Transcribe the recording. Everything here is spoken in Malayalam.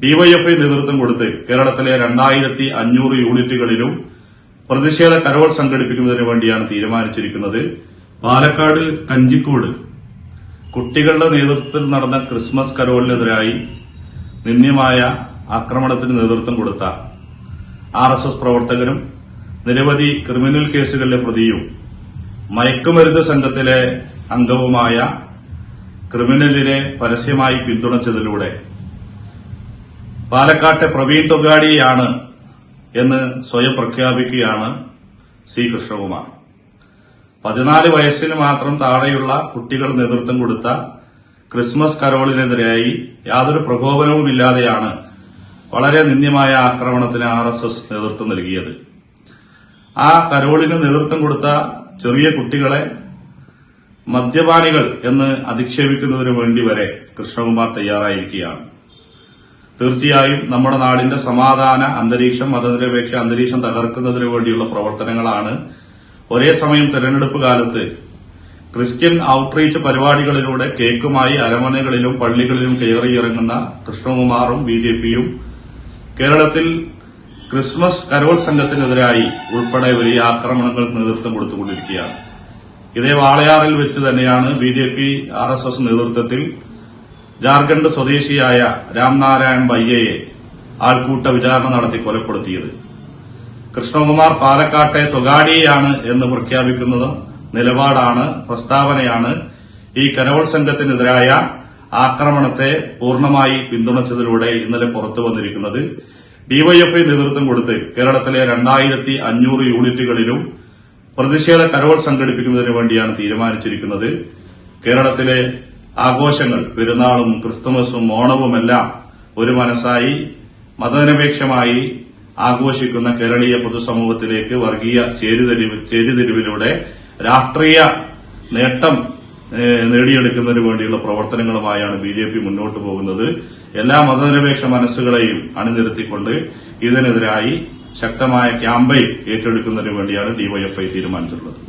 ഡിവൈഎഫ്ഐ നേതൃത്വം കൊടുത്ത് കേരളത്തിലെ രണ്ടായിരത്തി അഞ്ഞൂറ് യൂണിറ്റുകളിലും പ്രതിഷേധ കരോൾ സംഘടിപ്പിക്കുന്നതിന് വേണ്ടിയാണ് തീരുമാനിച്ചിരിക്കുന്നത്. പാലക്കാട് കഞ്ചിക്കോട് കുട്ടികളുടെ നേതൃത്വത്തിൽ നടന്ന ക്രിസ്മസ് കരോളിനെതിരായി നിന്ദ്യമായ ആക്രമണത്തിന് നേതൃത്വം കൊടുത്ത ആർ എസ് എസ് പ്രവർത്തകരും നിരവധി ക്രിമിനൽ കേസുകളിലെ പ്രതിയും മയക്കുമരുന്ന് സംഘത്തിലെ അംഗവുമായ ക്രിമിനലിനെ പരസ്യമായി പിന്തുണച്ചതിലൂടെ പാലക്കാട്ടെ പ്രവീൺ തൊഗാഡിയാണ് എന്ന് സ്വയം പ്രഖ്യാപിക്കുകയാണ് സി കൃഷ്ണകുമാർ. പതിനാല് വയസ്സിന് മാത്രം താഴെയുള്ള കുട്ടികൾ നേതൃത്വം കൊടുത്ത ക്രിസ്മസ് കരോളിനെതിരായി യാതൊരു പ്രകോപനവുമില്ലാതെയാണ് വളരെ നിന്ദ്യമായ ആക്രമണത്തിന് ആർ എസ് എസ് നേതൃത്വം നൽകിയത്. ആ കരോളിന് നേതൃത്വം കൊടുത്ത ചെറിയ കുട്ടികളെ മദ്യപാനികൾ എന്ന് അധിക്ഷേപിക്കുന്നതിനു വേണ്ടി വരെ കൃഷ്ണകുമാർ തയ്യാറായിരിക്കുകയാണ്. തീർച്ചയായും നമ്മുടെ നാടിന്റെ സമാധാന അന്തരീക്ഷം മതനിരപേക്ഷ അന്തരീക്ഷം തകർക്കുന്നതിന് വേണ്ടിയുള്ള പ്രവർത്തനങ്ങളാണ്. ഒരേ സമയം തെരഞ്ഞെടുപ്പ് കാലത്ത് ക്രിസ്ത്യൻ ഔട്ട്റീച്ച് പരിപാടികളിലൂടെ കേക്കുമായി അരമനകളിലും പള്ളികളിലും കയറിയിറങ്ങുന്ന കൃഷ്ണകുമാറും ബി ജെ പിയും കേരളത്തിൽ ക്രിസ്മസ് കരോൾ സംഘത്തിനെതിരായി ഉൾപ്പെടെ വലിയ ആക്രമണങ്ങൾ നേതൃത്വം കൊടുത്തുകൊണ്ടിരിക്കുകയാണ്. ഇതേ വാളയാറിൽ വെച്ച് തന്നെയാണ് B J P R S S നേതൃത്വത്തിൽ ജാർഖണ്ഡ് സ്വദേശിയായ രാംനാരായൺ ബയ്യയെ ആൾക്കൂട്ട വിചാരണ നടത്തി കൊലപ്പെടുത്തിയത്. കൃഷ്ണകുമാർ പാലക്കാട്ടെ തൊഗാഡിയാണ് എന്ന് പ്രഖ്യാപിക്കുന്നത് നിലപാടാണ് പ്രസ്താവനയാണ്. ഈ കരോൾ സംഘത്തിനെതിരായ ആക്രമണത്തെ പൂർണമായി പിന്തുണച്ചതിലൂടെ ഇന്നലെ പുറത്തു വന്നിരിക്കുന്നത്. ഡിവൈഎഫ്ഐ നേതൃത്വം കൊടുത്ത് കേരളത്തിലെ രണ്ടായിരത്തി അഞ്ഞൂറ് യൂണിറ്റുകളിലും പ്രതിഷേധ കരോൾ സംഘടിപ്പിക്കുന്നതിന് വേണ്ടിയാണ് തീരുമാനിച്ചിരിക്കുന്നത്. കേരളത്തിലെ ആഘോഷങ്ങൾ പെരുന്നാളും ക്രിസ്തുമസും ഓണവുമെല്ലാം ഒരു മനസ്സായി മതനിരപേക്ഷമായി ആഘോഷിക്കുന്ന കേരളീയ പൊതുസമൂഹത്തിലേക്ക് വർഗീയ ചേരിതിരിവ് ചേരിതിരിവിലൂടെ രാഷ്ട്രീയ നേട്ടം നേടിയെടുക്കുന്നതിന് വേണ്ടിയുള്ള പ്രവർത്തനങ്ങളുമായാണ് ബി ജെ പി മുന്നോട്ട് പോകുന്നത്. എല്ലാ മതനിരപേക്ഷ മനസ്സുകളെയും അണിനിരത്തിക്കൊണ്ട് ഇതിനെതിരായി ശക്തമായ ക്യാമ്പയിൻ ഏറ്റെടുക്കുന്നതിന് വേണ്ടിയാണ് ഡിവൈഎഫ്ഐ തീരുമാനിച്ചിട്ടുള്ളത്.